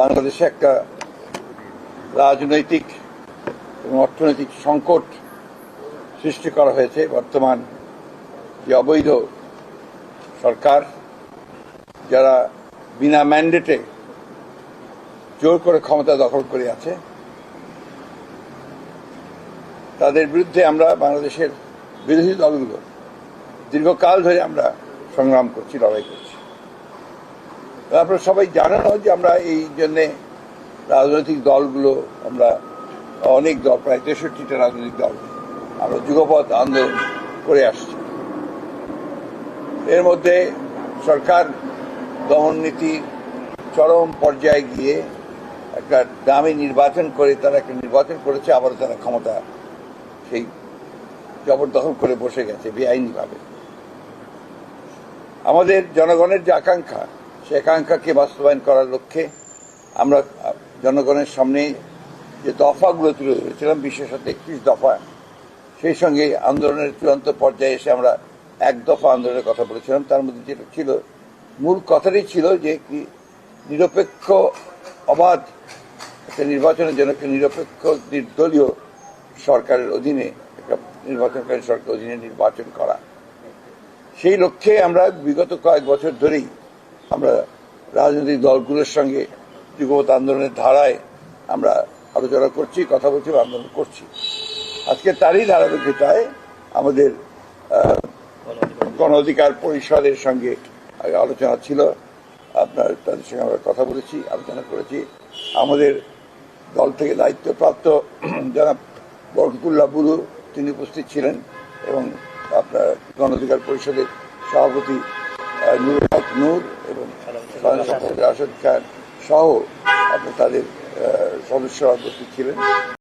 বাংলাদেশে একটা রাজনৈতিক এবং অর্থনৈতিক সংকট সৃষ্টি করা হয়েছে। বর্তমান যে অবৈধ সরকার, যারা বিনা ম্যান্ডেটে জোর করে ক্ষমতা দখল করে আছে, তাদের বিরুদ্ধে আমরা বাংলাদেশের বিরোধী দলগুলো দীর্ঘকাল ধরে আমরা সংগ্রাম করছি, লড়াই করছি। আপনারা সবাই জানেন যে আমরা এই জন্যে রাজনৈতিক দলগুলো, আমরা অনেক দল, প্রায় তেষট্টিটা রাজনৈতিক দল, আমরা যুগপথ আন্দোলন করে আসছি। এর মধ্যে সরকার দমন নীতির চরম পর্যায়ে গিয়ে একটা দামি নির্বাচন করে, তারা একটা নির্বাচন করেছে আবার তারা ক্ষমতা সেই জবরদখল করে বসে গেছে, বেআইনিভাবে। আমাদের জনগণের যে আকাঙ্ক্ষা সে আকাঙ্ক্ষাকে বাস্তবায়ন করার লক্ষ্যে আমরা জনগণের সামনে যে দফাগুলো তুলে ধরেছিলাম, বিশেষত একত্রিশ দফা, সেই সঙ্গে আন্দোলনের চূড়ান্ত পর্যায়ে এসে আমরা এক দফা আন্দোলনের কথা বলেছিলাম। তার মধ্যে যেটা ছিল, মূল কথাটাই ছিল যে কি, নিরপেক্ষ অবাধ একটা নির্বাচনের জন্য একটা নিরপেক্ষ নির্দলীয় সরকারের অধীনে, একটা নির্বাচনকারী সরকার অধীনে নির্বাচন করা। সেই লক্ষ্যে আমরা বিগত কয়েক বছর ধরেই আমরা রাজনৈতিক দলগুলোর সঙ্গে যুগপথ আন্দোলনের ধারায় আমরা আলোচনা করছি, কথা বলছি আন্দোলন করছি। আজকে তারই ধারাবাহিকতায় আমাদের গণ অধিকার পরিষদের সঙ্গে আলোচনা ছিল। আপনার, তাদের সঙ্গে আমরা কথা বলেছি, আলোচনা করেছি। আমাদের দল থেকে দায়িত্বপ্রাপ্ত যারা বরকতুল্লাহ বুলু, তিনি উপস্থিত ছিলেন এবং আপনার গণ অধিকার পরিষদের সভাপতি হক নূর এবং রাশেদ খান সহ আপনার তাদের সদস্যরা উপস্থিত ছিলেন।